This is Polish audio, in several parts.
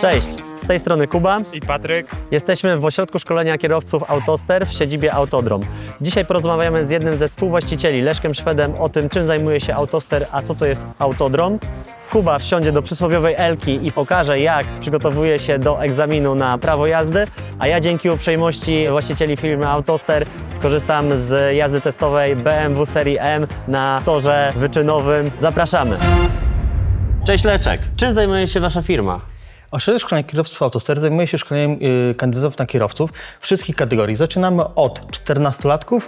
Cześć, z tej strony Kuba. I Patryk. Jesteśmy w ośrodku szkolenia kierowców Autoster w siedzibie Autodrom. Dzisiaj porozmawiamy z jednym ze współwłaścicieli, Leszkiem Szwedem, o tym, czym zajmuje się Autoster, a co to jest Autodrom. Kuba wsiądzie do przysłowiowej Elki i pokaże, jak przygotowuje się do egzaminu na prawo jazdy, a ja dzięki uprzejmości właścicieli firmy Autoster skorzystam z jazdy testowej BMW Serii M na torze wyczynowym. Zapraszamy! Cześć Leszek, czym zajmuje się Wasza firma? Ośrodek Szkolenia Kierowców Autoster zajmuje się szkoleniem y, kandydatów na kierowców wszystkich kategorii. Zaczynamy od 14-latków,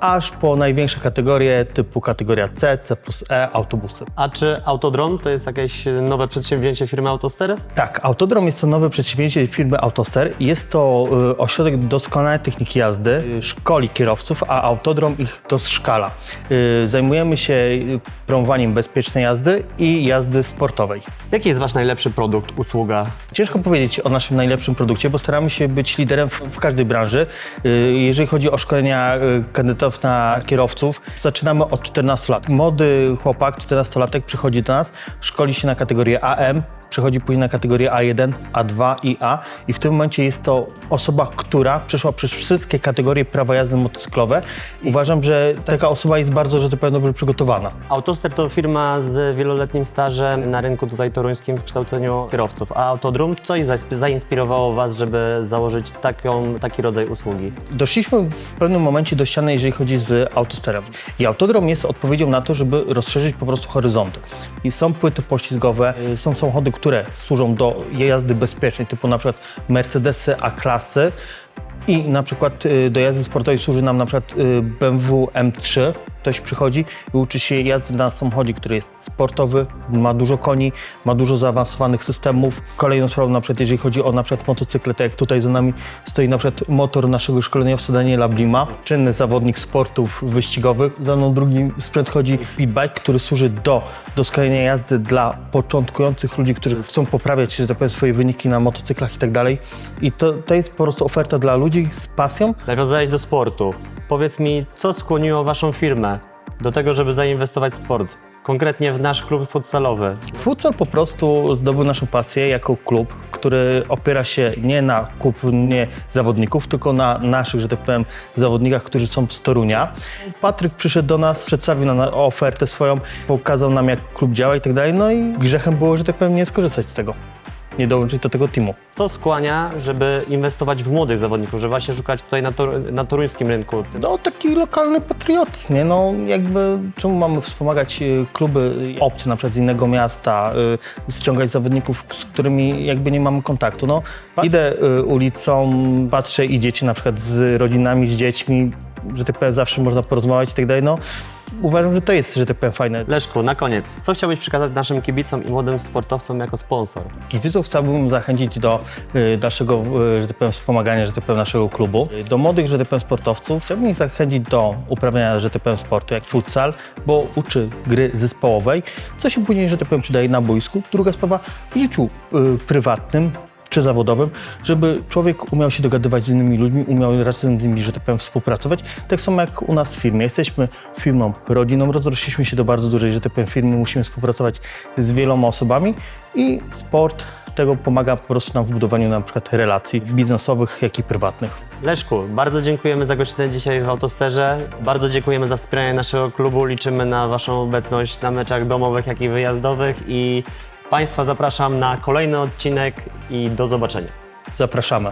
aż po największe kategorie typu kategoria C, C plus E, autobusy. A czy Autodrom to jest jakieś nowe przedsięwzięcie firmy Autoster? Tak, Autodrom jest to nowe przedsięwzięcie firmy Autoster. Jest to y, ośrodek doskonałej techniki jazdy, y, szkoli kierowców, a Autodrom ich doszkala. Y, zajmujemy się y, promowaniem bezpiecznej jazdy i jazdy sportowej. Jaki jest Wasz najlepszy produkt, usługa? Ciężko powiedzieć o naszym najlepszym produkcie, bo staramy się być liderem w, w każdej branży. Y, Jeżeli chodzi o szkolenia y, kandydatów na kierowców, zaczynamy od 14 lat. Młody chłopak, 14-latek przychodzi do nas, szkoli się na kategorię AM, przechodzi później na kategorię A1, A2 i A i w tym momencie jest to osoba, która przeszła przez wszystkie kategorie prawa jazdy motocyklowe. Uważam, że taka osoba jest bardzo, że to powiem, dobrze przygotowana. Autoster to firma z wieloletnim stażem na rynku tutaj toruńskim w kształceniu kierowców, a Autodrom co zainspirowało Was, żeby założyć taką, taki rodzaj usługi? Doszliśmy w pewnym momencie do ściany, jeżeli chodzi z autosterem. I autodrom jest odpowiedzią na to, żeby rozszerzyć po prostu horyzonty. I są płyty poślizgowe, y, są samochody, które służą do jazdy bezpiecznej, typu na przykład Mercedesy A-klasy. I na przykład y, do jazdy sportowej służy nam na przykład y, BMW M3. Ktoś przychodzi i uczy się jazdy na samochodzie, który jest sportowy, ma dużo koni, ma dużo zaawansowanych systemów. Kolejną sprawą na przykład, jeżeli chodzi o na przykład motocykle, tak jak tutaj za nami stoi na przykład motor naszego szkoleniowca Daniela Blima, czynny zawodnik sportów wyścigowych. Za mną drugi sprzęt chodzi Pitbike, który służy do doskonalenia jazdy dla początkujących ludzi, którzy chcą poprawiać, że tak swoje wyniki na motocyklach i tak dalej. I to, to jest po prostu oferta dla ludzi z pasją, Nawiązałeś do sportu. Powiedz mi, co skłoniło Waszą firmę do tego, żeby zainwestować w sport? Konkretnie w nasz klub futsalowy. Futsal po prostu zdobył naszą pasję jako klub, który opiera się nie na kupnie zawodników, tylko na naszych, że tak powiem, zawodnikach, którzy są z Torunia. Patryk przyszedł do nas, przedstawił nam ofertę swoją, pokazał nam jak klub działa i tak dalej, no i grzechem było, że tak powiem, nie skorzystać z tego, nie dołączyć do tego teamu. Co skłania, żeby inwestować w młodych zawodników, żeby właśnie szukać tutaj na, tor- na toruńskim rynku? No taki lokalny patriotyzm, nie? No jakby czemu mamy wspomagać y, kluby obce, na przykład z innego miasta, y, ściągać zawodników, z którymi jakby nie mamy kontaktu. No idę y, ulicą, patrzę i dzieci na przykład z rodzinami, z dziećmi, że tak powiem zawsze można porozmawiać i tak dalej, no uważam, że to jest, że tak powiem fajne. Leszku, na koniec, co chciałbyś przekazać naszym kibicom i młodym sportowcom jako sponsor? Kibiców chciałbym zachęcić do y, naszego, y, że tak powiem, wspomagania, że tak powiem, naszego klubu. Y, Do młodych, że tak powiem, sportowców chciałbym ich zachęcić do uprawiania, że tak powiem, sportu, jak futsal, bo uczy gry zespołowej, co się później, że tak powiem, przydaje na boisku. Druga sprawa, w życiu y, prywatnym, czy zawodowym, żeby człowiek umiał się dogadywać z innymi ludźmi, umiał razem z nimi, że tak powiem, współpracować. Tak samo jak u nas w firmie. Jesteśmy firmą rodziną, rozrośliśmy się do bardzo dużej, że tak powiem, firmy, musimy współpracować z wieloma osobami i sport tego pomaga po prostu nam w budowaniu na przykład relacji biznesowych, jak i prywatnych. Leszku, bardzo dziękujemy za gościnę dzisiaj w Autosterze. Bardzo dziękujemy za wspieranie naszego klubu. Liczymy na Waszą obecność na meczach domowych, jak i wyjazdowych. I Państwa zapraszam na kolejny odcinek i do zobaczenia. Zapraszamy.